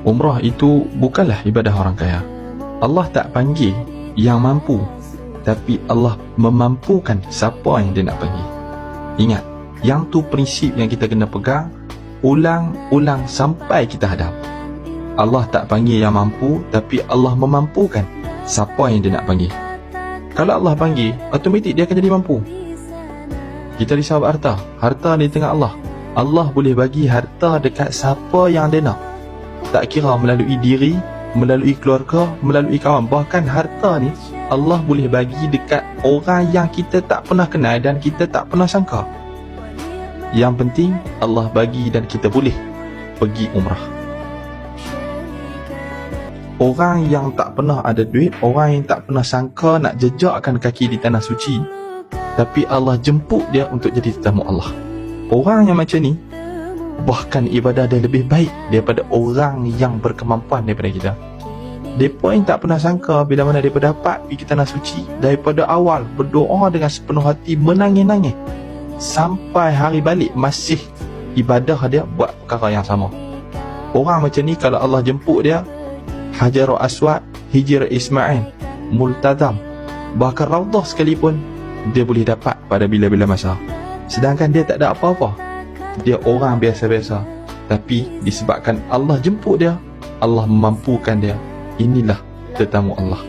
Umrah itu bukanlah ibadah orang kaya. Allah tak panggil yang mampu, tapi Allah memampukan siapa yang dia nak panggil. Ingat, yang tu prinsip yang kita kena pegang, ulang-ulang sampai kita hadap. Allah tak panggil yang mampu, tapi Allah memampukan siapa yang dia nak panggil. Kalau Allah panggil, automatik dia akan jadi mampu. Kita risau harta, harta di tengah Allah. Allah boleh bagi harta dekat siapa yang dia nak. Tak kira melalui diri, melalui keluarga, melalui kawan. Bahkan harta ni Allah boleh bagi dekat orang yang kita tak pernah kenal dan kita tak pernah sangka. Yang penting Allah bagi dan kita boleh pergi umrah. Orang yang tak pernah ada duit, orang yang tak pernah sangka nak jejakkan kaki di tanah suci, tapi Allah jemput dia untuk jadi tetamu Allah. Orang yang macam ni, bahkan ibadah dia lebih baik daripada orang yang berkemampuan daripada kita. Mereka yang tak pernah sangka bila mana mereka dapat pergi tanah suci daripada awal berdoa dengan sepenuh hati menangis-nangis sampai hari balik masih ibadah dia buat perkara yang sama. Orang macam ni kalau Allah jemput dia Hajarul Aswad, Hijr Ismail, Multazam, bahkan Raudah sekalipun dia boleh dapat pada bila-bila masa. Sedangkan dia tak ada apa-apa. Dia orang biasa-biasa. Tapi disebabkan Allah jemput dia, Allah memampukan dia. Inilah tetamu Allah.